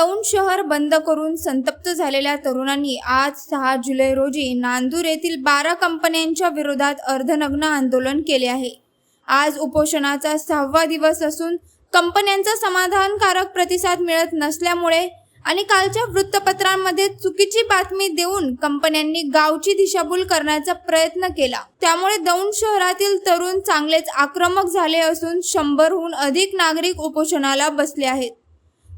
दौंड शहर बंद करून संतप्त झालेल्या तरुणांनी आज सहा जुलै रोजी नांदूर येथील बारा कंपन्यांच्या विरोधात अर्धनग्न आंदोलन केले आहे. आज उपोषणाचा सहावा दिवस असून कंपन्यांचा समाधानकारक प्रतिसाद मिळत नसल्यामुळे आणि कालच्या वृत्तपत्रांमध्ये चुकीची बातमी देऊन कंपन्यांनी गावची दिशाभूल करण्याचा प्रयत्न केला. त्यामुळे दौंड शहरातील तरुण चांगलेच आक्रमक झाले असून शंभरहून अधिक नागरिक उपोषणाला बसले आहेत.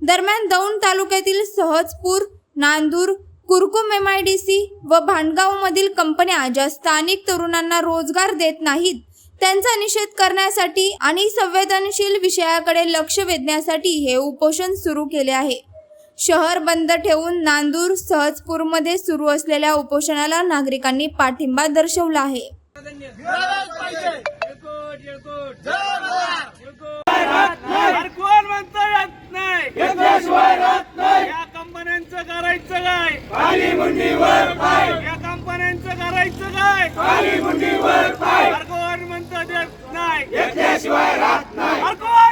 दरम्यान दौंड तालुक्यातील Sahajpur Nandur Kurkum M I D C व भांडगावमधील कंपन्या ज्या स्थानिक तरुणांना रोजगार देत नाहीत त्यांचा निषेध करण्यासाठी आणि संवेदनशील विषयाकडे लक्ष वेधण्यासाठी हे उपोषण सुरू केले आहे. शहर बंद ठेवून नांदूर सहजपूरमध्ये सुरू असलेल्या उपोषणाला नागरिकांनी पाठिंबा दर्शवला आहे. करायचं काय अरे कोण म्हणतो देत नाही. अरे कोण